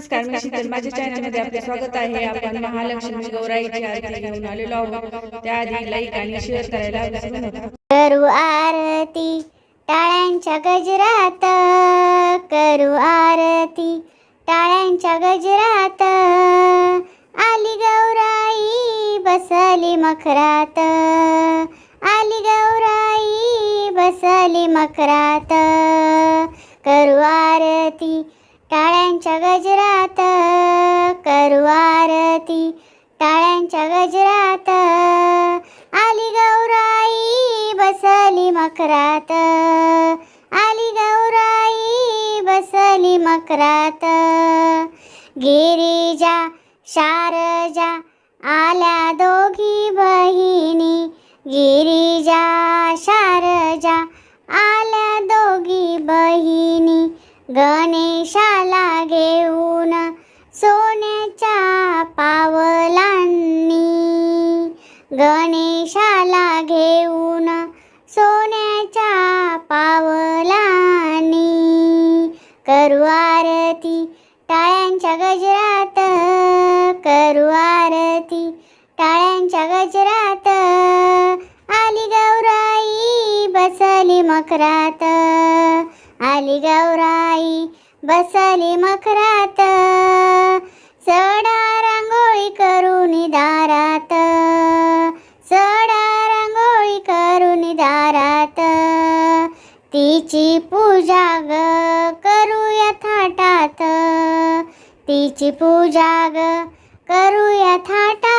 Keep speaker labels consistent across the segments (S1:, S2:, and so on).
S1: नमस्कार मी शीतल. माझ्या चॅनलमध्ये आपले स्वागत आहे. आपण महालक्ष्मी गौराईची आरती घेऊन आलेलो आहोत. त्याआधी लाईक आणि शेअर करायला विसरू नका.
S2: करू आरती टाळ्यांच्या गजरात. करू आरती टाळ्यांच्या गजरात. आली गौराई बसली मखरात. आली गौराई बसली मखरात. करू आरती टाळ्यांच्या गजरात करू आरती. टाळ्यांच्या गजरात आली गौराई बसली मकरात. आली गौराई बसली मकरात. गिरिजा शारजा आल्या दोघी बहिणी. गिरिजा शारजा आल्या दोघी बहिणी. गणेशाला घेऊन सोन्याच्या पावलांनी. गणेशाला घेऊन सोन्याच्या पावलांनी. करू आरती टाळ्यांच्या गजरात करू आरती टाळ्यांच्या गजरात. आली गौराई बसली मकरात. आली गौराई बसली मखरात. सडा रांगोळी करून दारात. सडा रांगोळी करून दारात. तिची पूजा ग करूया थाटात. तिची पूजा ग करूया थाटात.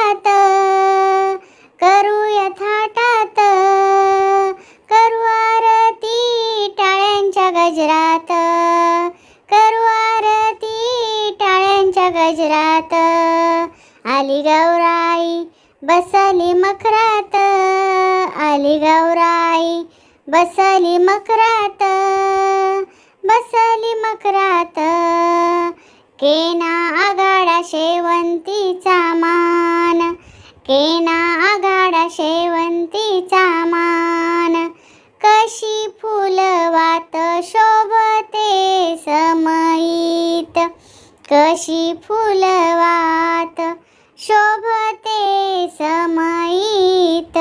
S2: गजरात. करू आरती टाळ्यांच्या गजरात. आली गौराई बसली मखरात. आली गौराई बसली मखरात. बसली मखरात. केना आगाडा शेवंतीचा मान. केना आगाडा शेवंती कशी फुलवात? शोभते समयीत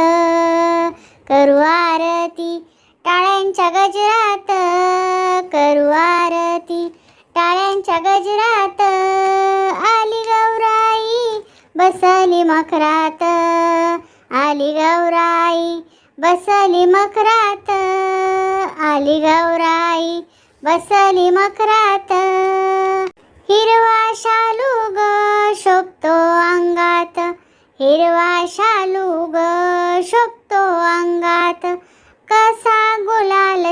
S2: करू आरती टाळ्यांच्या गजरात. करू आरती टाळ्यांच्या गजरात. आली गौराई बसली मखरात. आली गौराई बसली मखरात. आली गौराई बसली मखरात.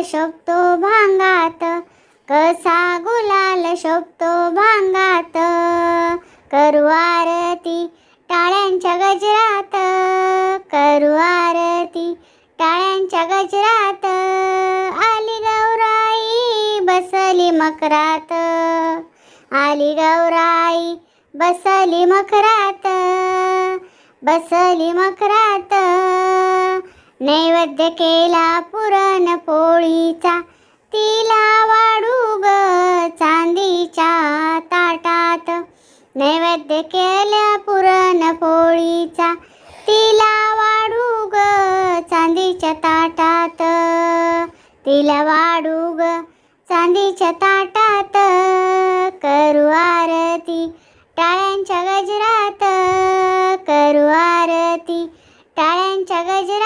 S2: शोभतो भांगात. कसा गुलाल शोभतो भांगात. करू आरती टाळ्यांच्या गजरात. करू आरती टाळ्यांच्या गजरात. आली गौराई बसली मकरात. आली गौराई बसली मकरात. बसली मकरात. नैवेद्य केला पुरण पोळीचा. तिला वाढू ग चांदीच्या ताटात. नैवेद्य केल्या पुरण पोळीचा. तिला वाढू ग चांदीच्या ताटात. तिला वाढू ग चांदीच्या ताटात. करू आरती टाळ्यांच्या गजरात. करू आरती टाळ्यांच्या गजरात.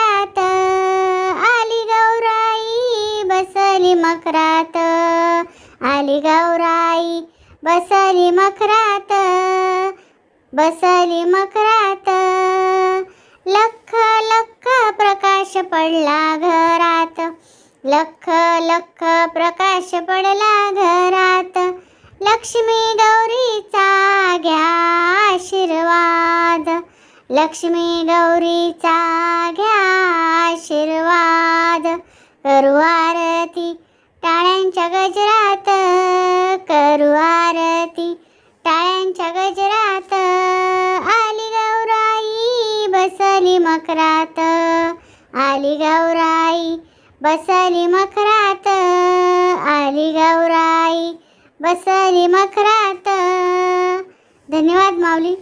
S2: मखरात. आली गौराई बसली मकरात बसली मकरात लख लख प्रकाश पडला घरात. लख लख प्रकाश पडला घरात. लक्ष्मी गौरीचा घ्या आशीर्वाद. लक्ष्मी गौरीचा घ्या आशीर्वाद. करू आरती टाळ्यांच्या गजरात करू आरती. टाळ्यांच्या गजरात आली गौराई बसली मकरात आली गौराई बसली मखरात. आली गौराई बसली मखरात. धन्यवाद माऊली.